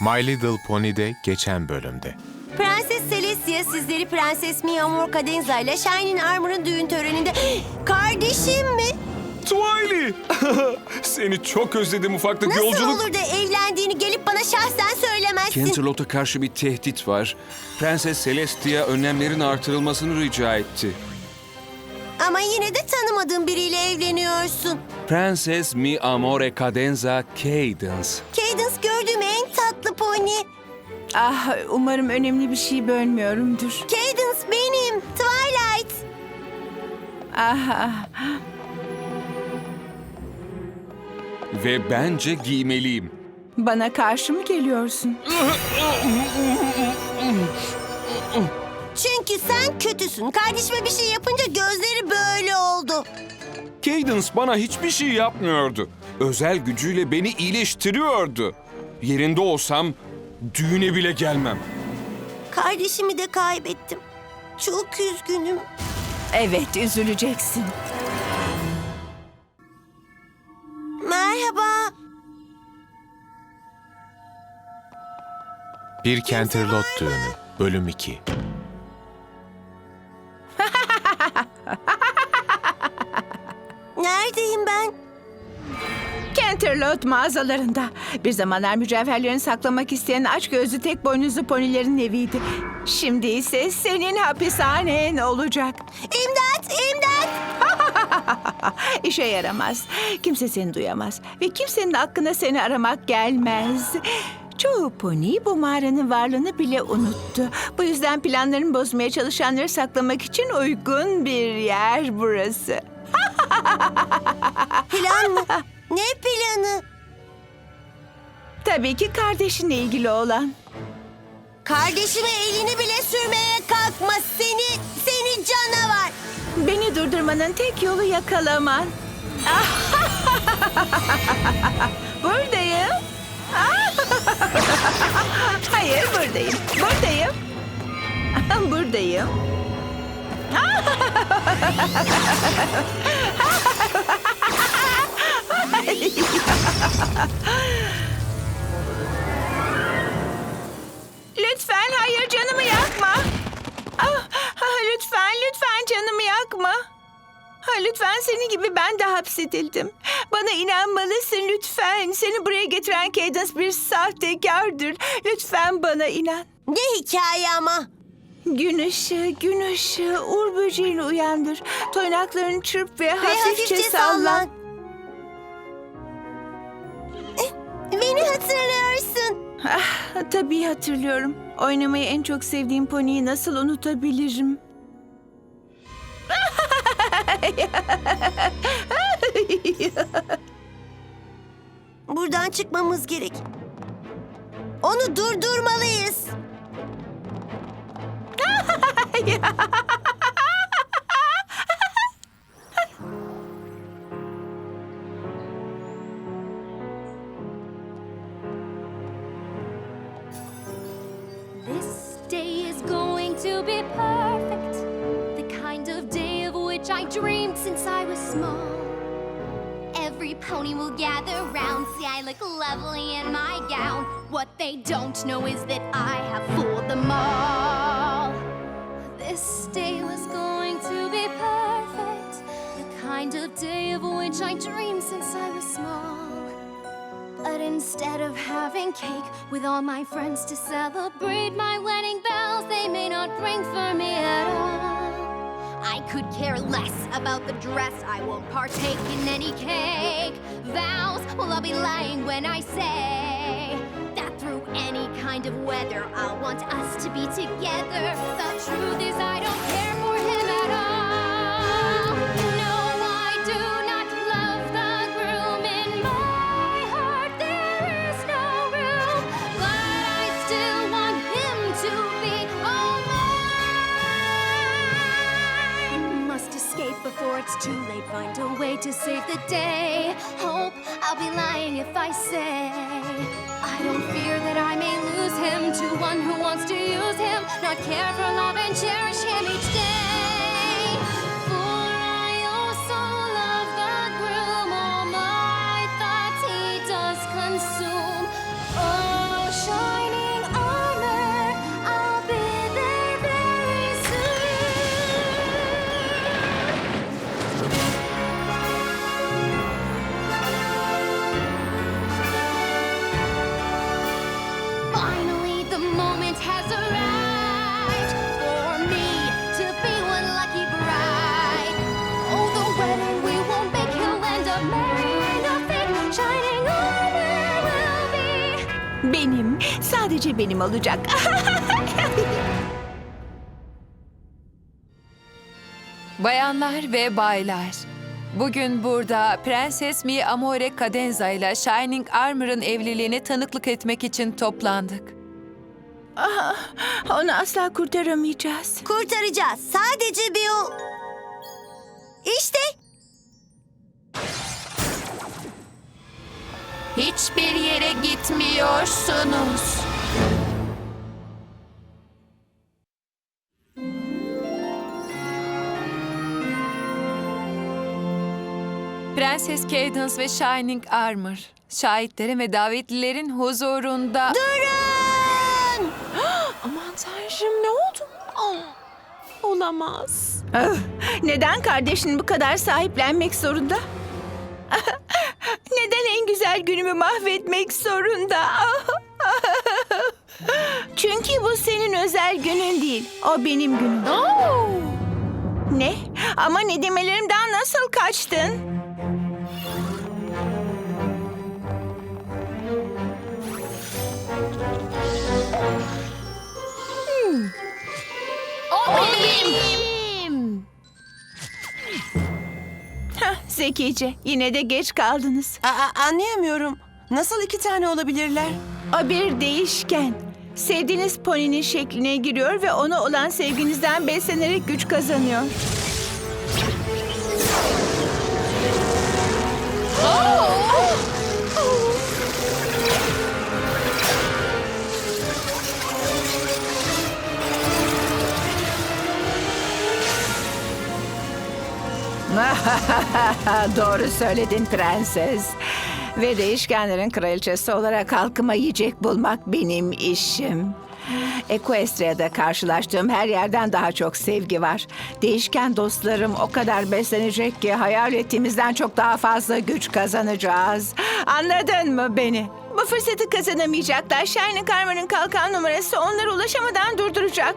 My Little Pony'de geçen bölümde. Prenses Celestia sizleri Prenses Mia Amor Cadenza ile Shining Armor'ın düğün töreninde... Kardeşim mi? Twiley! Seni çok özledim ufaklık Nasıl yolculuk. olur da evlendiğini gelip bana şahsen söylemezsin? Canterlot'a karşı bir tehdit var. Prenses Celestia önlemlerin artırılmasını rica etti. Ama yine de tanımadığın biriyle evleniyorsun. Prenses Mi Amore Cadenza Cadence. Cadence gördüğüm en tatlı pony. Ah, umarım önemli bir şey bölmüyorumdur. Cadence benim. Twilight. Ah, ah. Ve bence giymeliyim. bana karşı mı geliyorsun? Çünkü sen kötüsün. Kardeşime bir şey yapınca gözleri böyle oldu. Cadence bana hiçbir şey yapmıyordu. Özel gücüyle beni iyileştiriyordu. Yerinde olsam düğüne bile gelmem. Kardeşimi de kaybettim. Çok üzgünüm. Evet, üzüleceksin. Merhaba. Bir Canterlot Düğünü, bölüm 2. Neredeyim ben? Canterlot mağazalarında. Bir zamanlar mücevherlerini saklamak isteyen aç gözlü tek boynuzlu ponilerin eviydi. Şimdi ise senin hapishanen olacak. İmdat, imdat. İşe yaramaz. Kimse seni duyamaz. Ve kimsenin aklına seni aramak gelmez. Çoğu pony bu mağaranın varlığını bile unuttu. Bu yüzden planlarını bozmaya çalışanları saklamak için uygun bir yer burası. Plan mı? Ne planı? Tabii ki kardeşinle ilgili olan. Kardeşime elini bile sürmeye kalkma seni, seni canavar. Beni durdurmanın tek yolu yakalaman. buradayım. Hayır buradayım. Buradayım. buradayım. Lütfen hayır canımı yakma. Ah, ah, lütfen lütfen canımı yakma. Ha, lütfen senin gibi ben de hapsedildim. Bana inanmalısın lütfen. Seni buraya getiren Cadence bir sahtekardır. Lütfen bana inan. Ne hikaye ama? Gün ışığı, gün ışığı, uğur böceğini uyandır. Toynaklarını çırp ve, Ve hafifçe, sallan. Eh, Beni hatırlıyorsun. Ah, tabii hatırlıyorum. Oynamayı en çok sevdiğim poniyi nasıl unutabilirim? Buradan çıkmamız gerek. Onu durdurmalıyız. What they don't know is that I have fooled them all. This day was going to be perfect. The kind of day of which I dreamed since I was small. But instead of having cake with all my friends to celebrate my wedding bells, they may not ring for me at all. I could care less about the dress, I won't partake in any cake. Vows, well, I'll be lying when I say kind of weather, I want us to be together. The truth is, I don't too late. Find a way to save the day. Hope I'll be lying if I say I don't fear that I may lose him to one who wants to use him, not care for love and cherish him each day. Benim, sadece benim olacak. Bayanlar ve baylar, bugün burada Prenses Mi Amore Cadenza ile Shining Armor'ın evliliğine tanıklık etmek için toplandık. Onu asla kurtaramayacağız. Kurtaracağız. Sadece bir yol. İşte Hiçbir yere gitmiyorsunuz. Prenses Cadance ve Shining Armor, şahitlerin ve davetlilerin huzurunda... durun. Aman tanrım ne oldu? olamaz. Ah, Neden kardeşin bu kadar sahiplenmek zorunda? Güzel günümü mahvetmek zorunda? Çünkü bu senin özel günün değil. O benim günüm. Ne? Ama nedimelerimden nasıl kaçtın? O benim. Zekice. Yine de geç kaldınız. Aa, anlayamıyorum. Nasıl iki tane olabilirler? O bir değişken. Sevdiğiniz poninin şekline giriyor ve ona olan sevginizden beslenerek güç kazanıyor. Doğru söyledin prenses. Ve değişkenlerin kraliçesi olarak halkıma yiyecek bulmak benim işim. Equestria'da karşılaştığım her yerden daha çok sevgi var. Değişken dostlarım o kadar beslenecek ki hayal ettiğimizden çok daha fazla güç kazanacağız. Anladın mı beni? Bu fırsatı kazanamayacaklar. Shining Karma'nın kalkan numarası onlara ulaşamadan durduracak.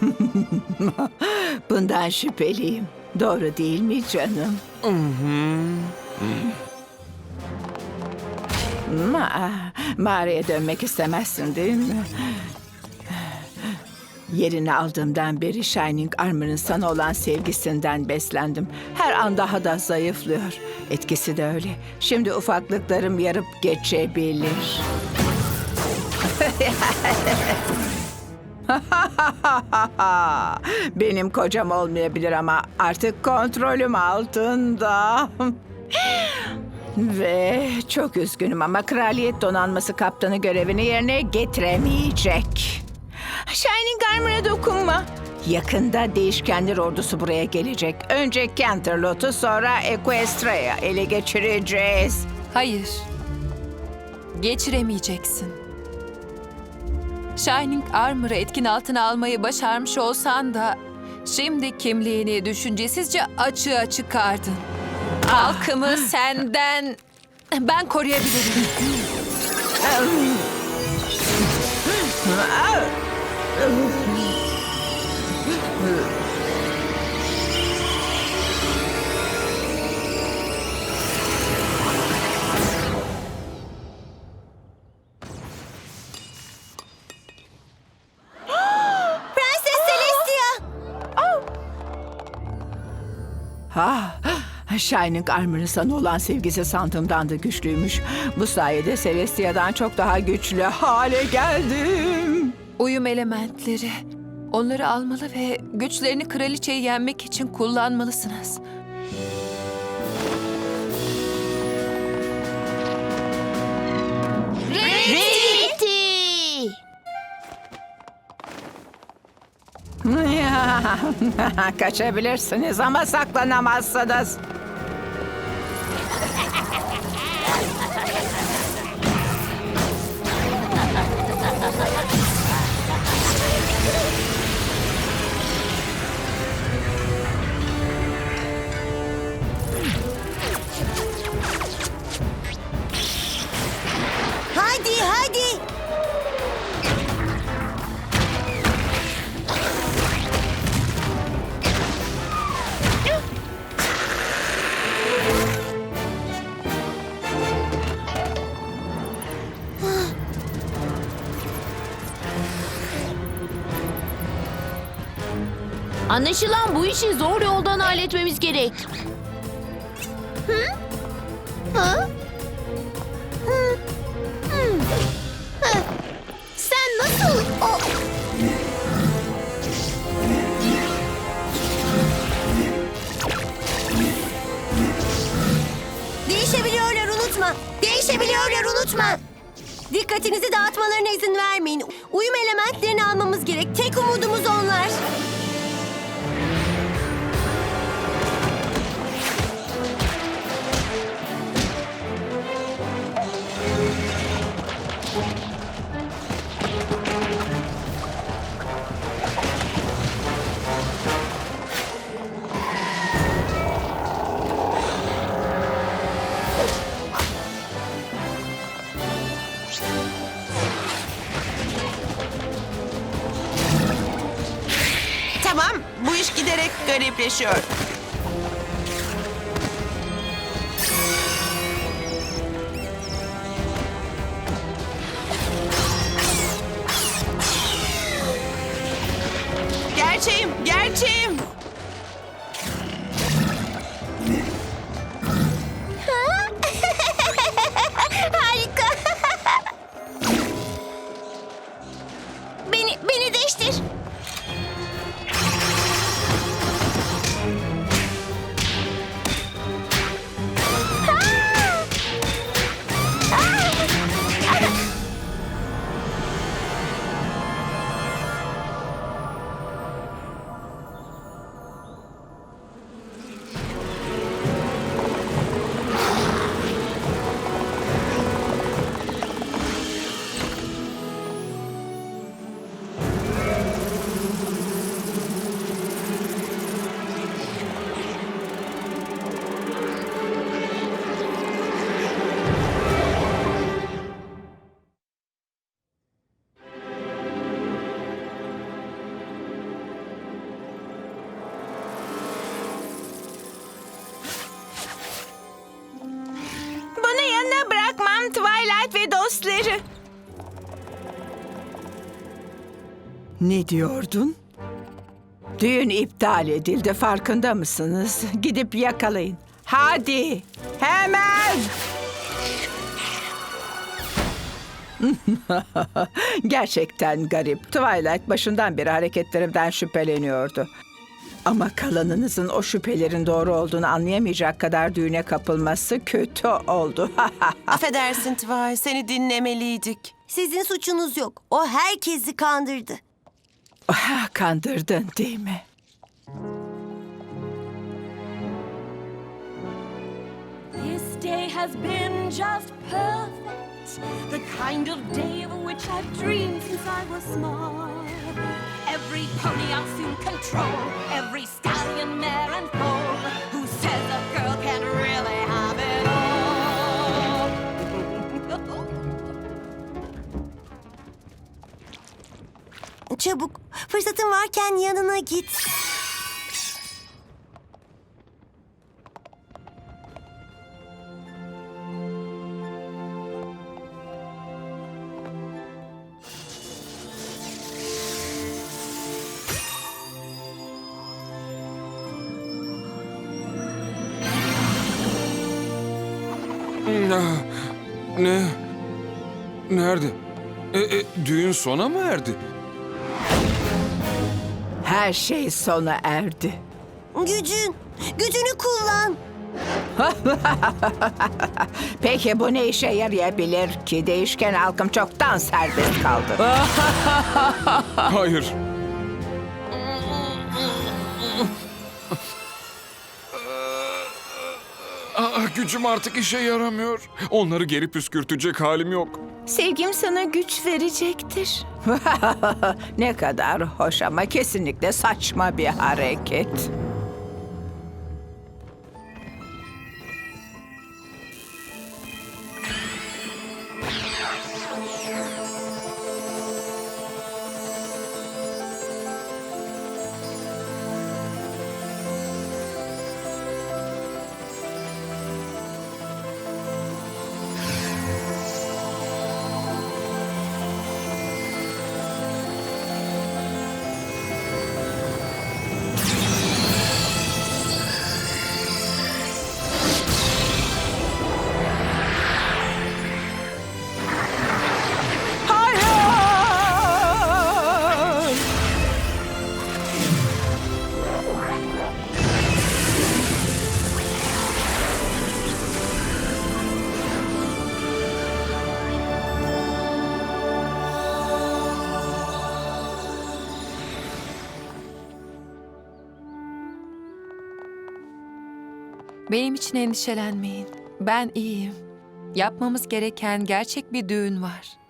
Bundan şüpheliyim. Doğru değil mi canım? Ma mağaraya dönmek istemezsin değil mi? Yerini aldığımdan beri Shining Armor'ın sana olan sevgisinden beslendim. Her an daha da zayıflıyor. Etkisi de öyle. Şimdi ufaklıklarım yarıp geçebilir. Benim kocam olmayabilir ama artık kontrolüm altında. Ve çok üzgünüm ama kraliyet donanması kaptanı görevini yerine getiremeyecek. Shining Armor'a dokunma. Yakında değişkenler ordusu buraya gelecek. Önce Canterlot'u sonra Equestria'ya ele geçireceğiz. Hayır. Geçiremeyeceksin. Shining Armor'ı etkin altına almayı başarmış olsan da şimdi kimliğini düşüncesizce açığa çıkardın. Halkımı senden ben koruyabilirim. Ah, Shining Armor'ın sana olan sevgisi sandığımdan da güçlüymüş. Bu sayede Celestia'dan çok daha güçlü hale geldim. Uyum elementleri. Onları almalı ve güçlerini kraliçeyi yenmek için kullanmalısınız. Bitti. Kaçabilirsiniz ama saklanamazsınız. Anlaşılan bu işi zor yoldan halletmemiz gerek. fechou. Ne diyordun? Düğün iptal edildi farkında mısınız? Gidip yakalayın. Hadi hemen. Gerçekten garip. Twilight başından beri hareketlerimden şüpheleniyordu. Ama kalanınızın o şüphelerin doğru olduğunu anlayamayacak kadar düğüne kapılması kötü oldu. Affedersin Tval, seni dinlemeliydik. Sizin suçunuz yok. O herkesi kandırdı. Kandırdın değil mi? This day has been just perfect. The kind of day of which I've dreamed since I was small. Every pony I'll soon control. Every stallion, mare, and foal. Çabuk. Fırsatın varken yanına git. Ne? Nerede? E, e, düğün sona mı erdi? Her şey sona erdi. Gücün. Gücünü kullan. Peki bu ne işe yarayabilir ki? Değişken halkım çoktan serbest kaldı. Hayır. Ah, gücüm artık işe yaramıyor. Onları geri püskürtecek halim yok. Sevgim sana güç verecektir. ne kadar hoş ama kesinlikle saçma bir hareket. Benim için endişelenmeyin. Ben iyiyim. Yapmamız gereken gerçek bir düğün var.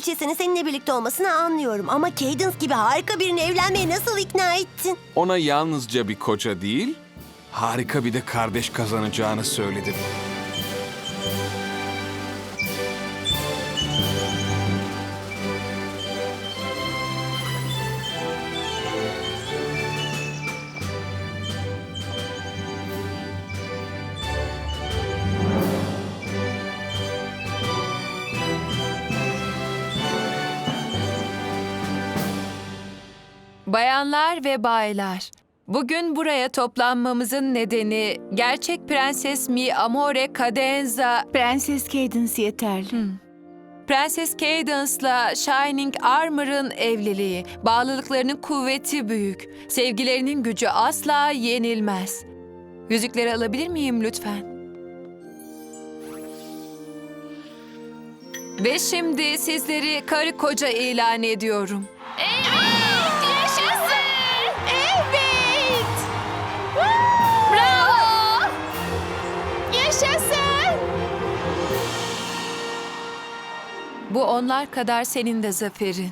Kraliçesinin seninle birlikte olmasını anlıyorum. Ama Cadence gibi harika birini evlenmeye nasıl ikna ettin? Ona yalnızca bir koca değil, harika bir de kardeş kazanacağını söyledim. Bayanlar ve baylar, bugün buraya toplanmamızın nedeni gerçek prenses Mi Amore Cadenza, Prenses Cadence yeterli. Prenses Cadence'la Shining Armor'ın evliliği. Bağlılıklarının kuvveti büyük. Sevgilerinin gücü asla yenilmez. Yüzükleri alabilir miyim lütfen? Ve şimdi sizleri karı koca ilan ediyorum. Yaşasın! Bu onlar kadar senin de zaferin.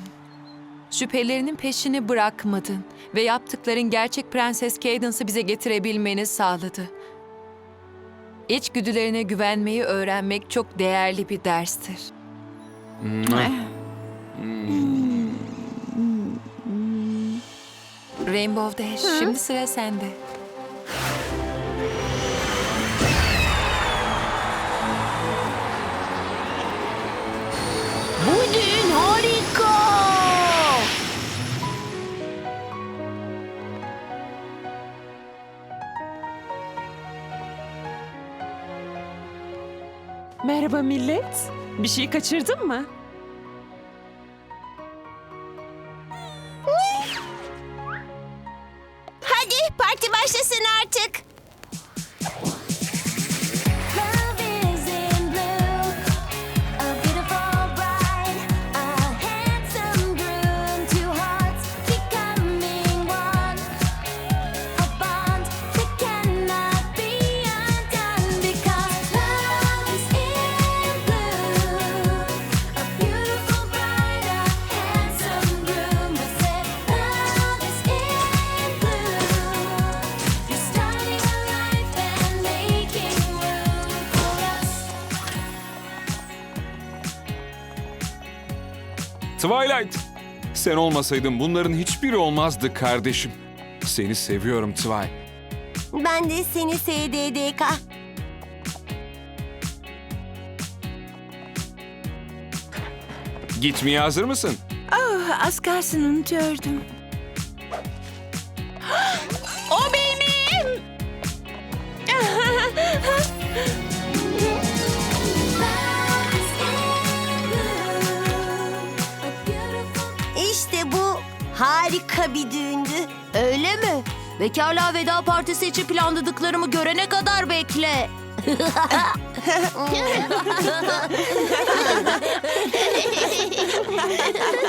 Şüphelerinin peşini bırakmadın ve yaptıkların gerçek Prenses Cadence'ı bize getirebilmeni sağladı. İçgüdülerine güvenmeyi öğrenmek çok değerli bir derstir. Rainbow Dash, şimdi sıra sende. Merhaba millet. Bir şey kaçırdın mı? Sen olmasaydın bunların hiçbiri olmazdı kardeşim. Seni seviyorum Twi. Ben de seni SDDK. Gitmeye hazır mısın? Oh, az kalsın unutuyordum. Harika bir düğündü. Öyle mi? Bekarlığa veda partisi için planladıklarımı görene kadar bekle.